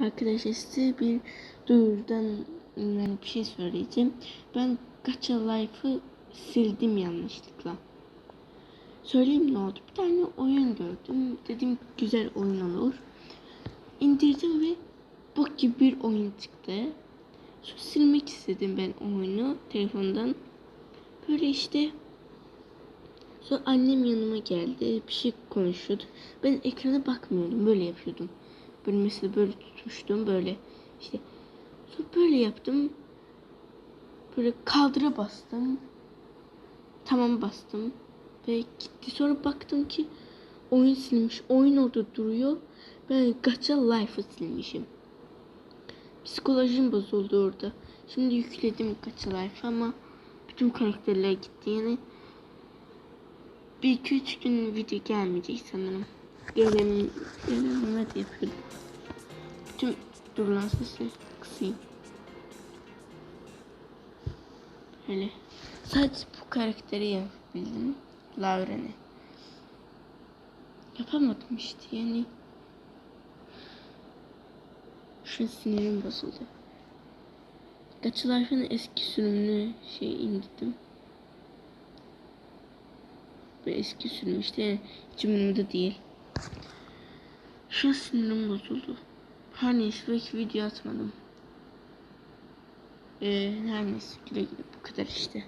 Arkadaşlar size bir duyurudan yani bir şey söyleyeceğim. Ben Gacha Life'ı sildim yanlışlıkla. Söyleyeyim ne oldu? Bir tane oyun gördüm. Dedim güzel oyun olur. İndirdim ve bok gibi bir oyun çıktı. Sonra silmek istedim ben oyunu telefondan. Böyle işte Sonra annem yanıma geldi. Bir şey konuşuyordu. Ben ekrana bakmıyordum. Böyle yapıyordum. Böyle mesela böyle tutmuştum. Böyle işte. Sonra böyle yaptım. Böyle kaldıra bastım. Tamam bastım. Ve gitti. Sonra baktım ki oyun silmiş. Oyun orada duruyor. Ben Gacha Life'ı silmişim. Psikolojim bozuldu orada. Şimdi yükledim Gacha Life ama bütün karakterler gitti. Yani bir iki üç gün video gelmeyecek sanırım. Gelenime de yapıyordum. Tüm durulan sesi kısayım. Öyle. Sadece bu karakteri yapabildim. Lauren'i. Yapamadım işte yani. Şu sinirim bozuldu. Gacha Life'ın eski sürümünü şey indirdim ve eski sürüm işte yani hiç değil. Şu sinirim bozuldu. Neyse belki video atmadım. Ee, her neyse güle güle bu kadar işte.